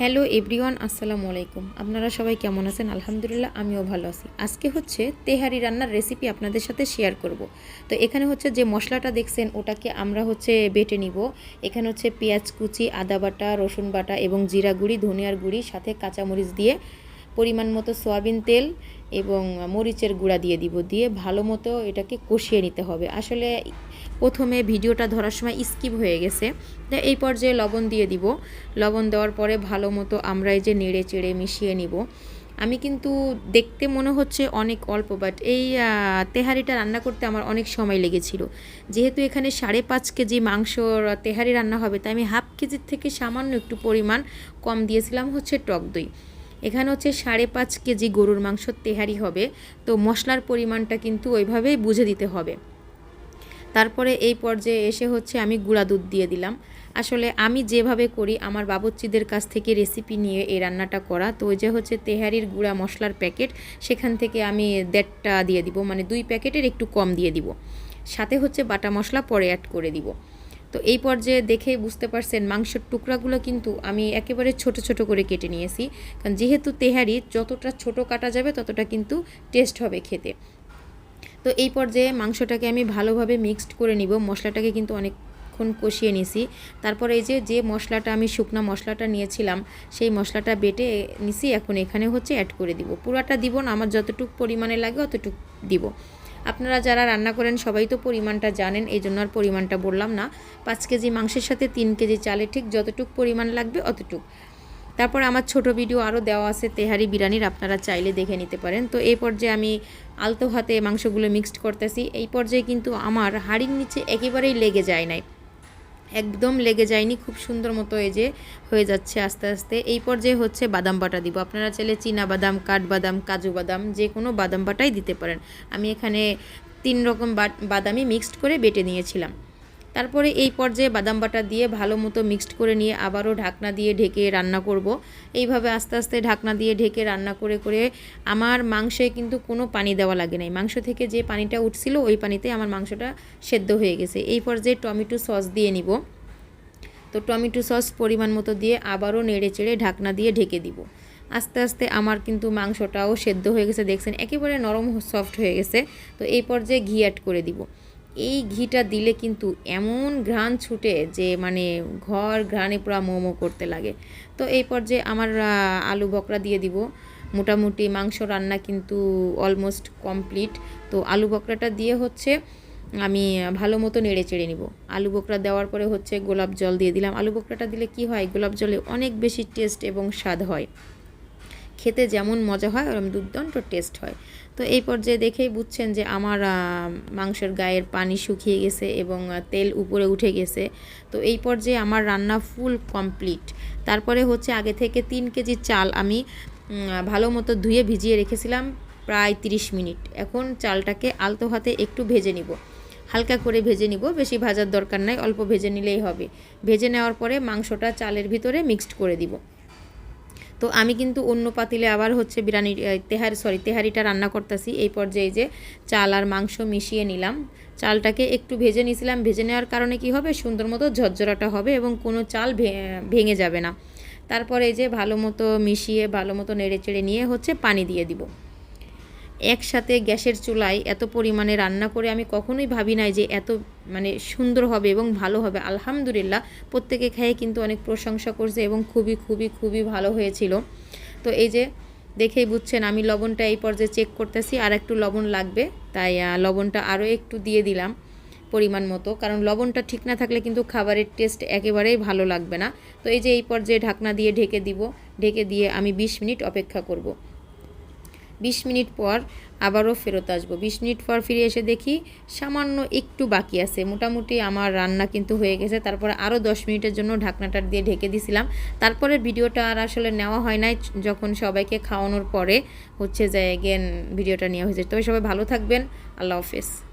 Hello everyone, আসসালামু আলাইকুম। আপনারা সবাই কেমন আছেন? আলহামদুলিল্লাহ, আমিও ভালো আছি। আজকে হচ্ছে তেহারি রান্নার রেসিপি আপনাদের সাথে শেয়ার করব। তো এখানে হচ্ছে যে মশলাটা দেখছেন, ওটাকে আমরা হচ্ছে বেটে নিব। এখানে হচ্ছে পেঁয়াজ কুচি, আদা বাটা, রসুন বাটা এবং জিরা গুঁড়ি, ধনিয়ার গুঁড়ি, সাথে কাঁচামরিচ দিয়ে পরিমাণ মতো সয়াবিন তেল এবং মরিচের গুঁড়া দিয়ে দিব। দিয়ে ভালো মতো এটাকে কষিয়ে নিতে হবে। আসলে প্রথমে ভিডিওটা ধরার সময় স্কিপ হয়ে গেছে। তা এই পর্যায়ে লবণ দিয়ে দিব। লবণ দেওয়ার পরে ভালো মতো আমরা এই যে নেড়ে চেড়ে মিশিয়ে নিব। আমি কিন্তু দেখতে মনে হচ্ছে অনেক অল্প বাট এই তেহারিটা রান্না করতে আমার অনেক সময় লেগেছিল। যেহেতু এখানে সাড়ে পাঁচ কেজি মাংসর তেহারি রান্না হবে, তাই আমি হাফ কেজির থেকে সামান্য একটু পরিমাণ কম দিয়েছিলাম হচ্ছে টক দই। এখানে হচ্ছে সাড়ে পাঁচ কেজি গরুর মাংস তেহারি হবে, তো মশলার পরিমাণটা কিন্তু ওইভাবেই বুঝে দিতে হবে। তারপরে এই পর্যায়ে এসে হচ্ছে আমি গুঁড়া দুধ দিয়ে দিলাম। আসলে আমি যেভাবে করি, আমার বাবুচ্চিদের কাছ থেকে রেসিপি নিয়ে এই রান্নাটা করা। তো ওই যে হচ্ছে তেহারির গুঁড়া মশলার প্যাকেট, সেখান থেকে আমি দেড়টা দিয়ে দিব মানে দুই প্যাকেটের একটু কম দিয়ে দিব। সাথে হচ্ছে বাটা মশলা পরে অ্যাড করে দিব। তো এই পর্যায়ে দেখে বুঝতে পারছেন, মাংসের টুকরাগুলো কিন্তু আমি একেবারে ছোট ছোট করে কেটে নিয়েছি। কারণ যেহেতু তেহারি, যতটা ছোট কাটা যাবে, ততটা কিন্তু টেস্ট হবে খেতে। তো এই পর্যায়ে মাংসটাকে আমি ভালোভাবে মিক্সড করে নিব। মশলাটাকে কিন্তু অনেক অনেকক্ষণ কষিয়ে নিছি। তারপরে এই যে যে মশলাটা আমি শুকনো মশলাটা নিয়েছিলাম, সেই মশলাটা বেটে নিছি। এখন এখানে হচ্ছে অ্যাড করে দিব। পুরাটা দিব না, আমার যতটুকু পরিমাণে লাগে অতটুকু দিব। আপনারা যারা রান্না করেন, সবাই তো পরিমাণটা জানেন এই জন্য আর পরিমাণটা বললাম না। পাঁচ কেজি মাংসের সাথে তিন কেজি চালে ঠিক যতটুক পরিমাণ লাগবে অতটুক। তারপর আমার ছোট ভিডিও আরও দেওয়া আছে, তেহারি বিরিয়ানির, আপনারা চাইলে দেখে নিতে পারেন। তো এই পর্যায়ে আমি আলতো হাতে মাংসগুলো মিক্সড করতেছি। এই পর্যায়ে কিন্তু আমার হাড়ির নিচে একেবারেই লেগে যায় নাই। একদম লেগে যায়নি, খুব সুন্দর মতো এই যে হয়ে যাচ্ছে আস্তে আস্তে। এই পর্যায়ে হচ্ছে বাদাম বাটা দিব। আপনারা চাইলে চীনা বাদাম কাঠবাদাম কাজু বাদাম, যে কোনো বাদাম বাটাই দিতে পারেন। আমি এখানে তিন রকম বাদামই মিক্সড করে বেটে নিয়েছিলাম। তারপরে এই পর্যায়ে বাদাম বাটা দিয়ে ভালো মতো মিক্সড করে নিয়ে আবারও ঢাকনা দিয়ে ঢেকে রান্না করব। এইভাবে আস্তে আস্তে ঢাকনা দিয়ে ঢেকে রান্না করে করে আমার মাংসে কিন্তু কোনো পানি দেওয়া লাগে নাই। মাংস থেকে যে পানিটা উঠছিল, ওই পানিতে আমার মাংসটা সেদ্ধ হয়ে গেছে। এই পর্যায়ে টমেটো সস দিয়ে নিব। তো টমেটো সস পরিমাণ মতো দিয়ে আবারও নেড়ে চেড়ে ঢাকনা দিয়ে ঢেকে দিব। আস্তে আস্তে আমার কিন্তু মাংসটাও সেদ্ধ হয়ে গেছে, দেখছেন? একেবারে নরম সফট হয়ে গেছে। তো এই পর্যায়ে ঘি অ্যাড করে দিব। এই ঘিটা দিলে কিন্তু এমন ঘ্রাণ ছুটে যে মানে ঘর ঘ্রাণে পুরো মোমো করতে লাগে। তো এই পর্যায়ে আমার আলু বকরা দিয়ে দিব। মোটামুটি মাংস রান্না কিন্তু অলমোস্ট কমপ্লিট তো আলু বকরাটা দিয়ে হচ্ছে আমি ভালো মতো নেড়ে চেড়ে নিব। আলু বোকরা দেওয়ার পরে হচ্ছে গোলাপ জল দিয়ে দিলাম। আলু বোকরাটা দিলে কি হয়? গোলাপ জলে অনেক বেশি টেস্ট এবং স্বাদ হয়। খেতে যেমন মজা হয় ওরকম দুর্দান্ত টেস্ট হয়। তো এই পর্যায়ে দেখেই বুঝছেন যে আমার মাংসের গায়ের পানি শুকিয়ে গেছে এবং তেল উপরে উঠে গেছে। তো এই পর্যায়ে আমার রান্না ফুল কমপ্লিট তারপরে হচ্ছে আগে থেকে তিন কেজি চাল আমি ভালো মতো ধুয়ে ভিজিয়ে রেখেছিলাম প্রায় 30 মিনিট। এখন চালটাকে আলতো হাতে একটু ভেজে নিব। হালকা করে ভেজে নিব, বেশি ভাজার দরকার নাই, অল্প ভেজে নিলেই হবে। ভেজে নেওয়ার পরে মাংসটা চালের ভিতরে মিক্সড করে দিব। তো আমি কিন্তু অন্য পাতিলে আবার হচ্ছে বিরিয়ানি তেহারি সরি তেহারিটা রান্না করতেছি। এই পর্যায়ে যে চাল আর মাংস মিশিয়ে নিলাম। চালটাকে একটু ভেজে নিয়েছিলাম ভেজে নেওয়ার কারণে কি হবে? সুন্দর মতো ঝরঝরাটা হবে এবং কোনো চাল ভেঙে যাবে না। তারপরে এই যে ভালো মতো মিশিয়ে, ভালো মতো নেড়ে চেড়ে নিয়ে হচ্ছে পানি দিয়ে দিব। একসাথে গ্যাসের চুলায় এত পরিমাণে রান্না করে আমি কখনোই ভাবি নাই যে এত মানে সুন্দর হবে এবং ভালো হবে। আলহামদুলিল্লাহ, প্রত্যেকে খেয়ে কিন্তু অনেক প্রশংসা করছে এবং খুবই খুবই খুবই ভালো হয়েছিল। তো এই যে দেখেই বুঝছেন, আমি লবণটা এই পর্যায়ে চেক করতেছি, আর একটু লবণ লাগবে, তাই লবণটা আরও একটু দিয়ে দিলাম পরিমাণ মতো। কারণ লবণটা ঠিক না থাকলে কিন্তু খাবারের টেস্ট একেবারেই ভালো লাগবে না। তো এই যে এই পর্যায়ে ঢাকনা দিয়ে ঢেকে দিব, ঢেকে দিয়ে আমি 20 মিনিট অপেক্ষা করব। বিশ মিনিট পর আবারও ফেরত আসব। বিশ মিনিট পর ফিরে এসে দেখি সামান্য একটু বাকি আছে। মোটামুটি আমার রান্না কিন্তু হয়ে গেছে। তারপরে আরও দশ মিনিটের জন্য ঢাকনাটা দিয়ে ঢেকে দিছিলাম। তারপরে ভিডিওটা আর আসলে নেওয়া হয় নাই। যখন সবাইকে খাওয়ানোর পরে হচ্ছে যে এগেন ভিডিওটা নেওয়া হয়েছে। তবে সবাই ভালো থাকবেন। আল্লাহ হাফেজ।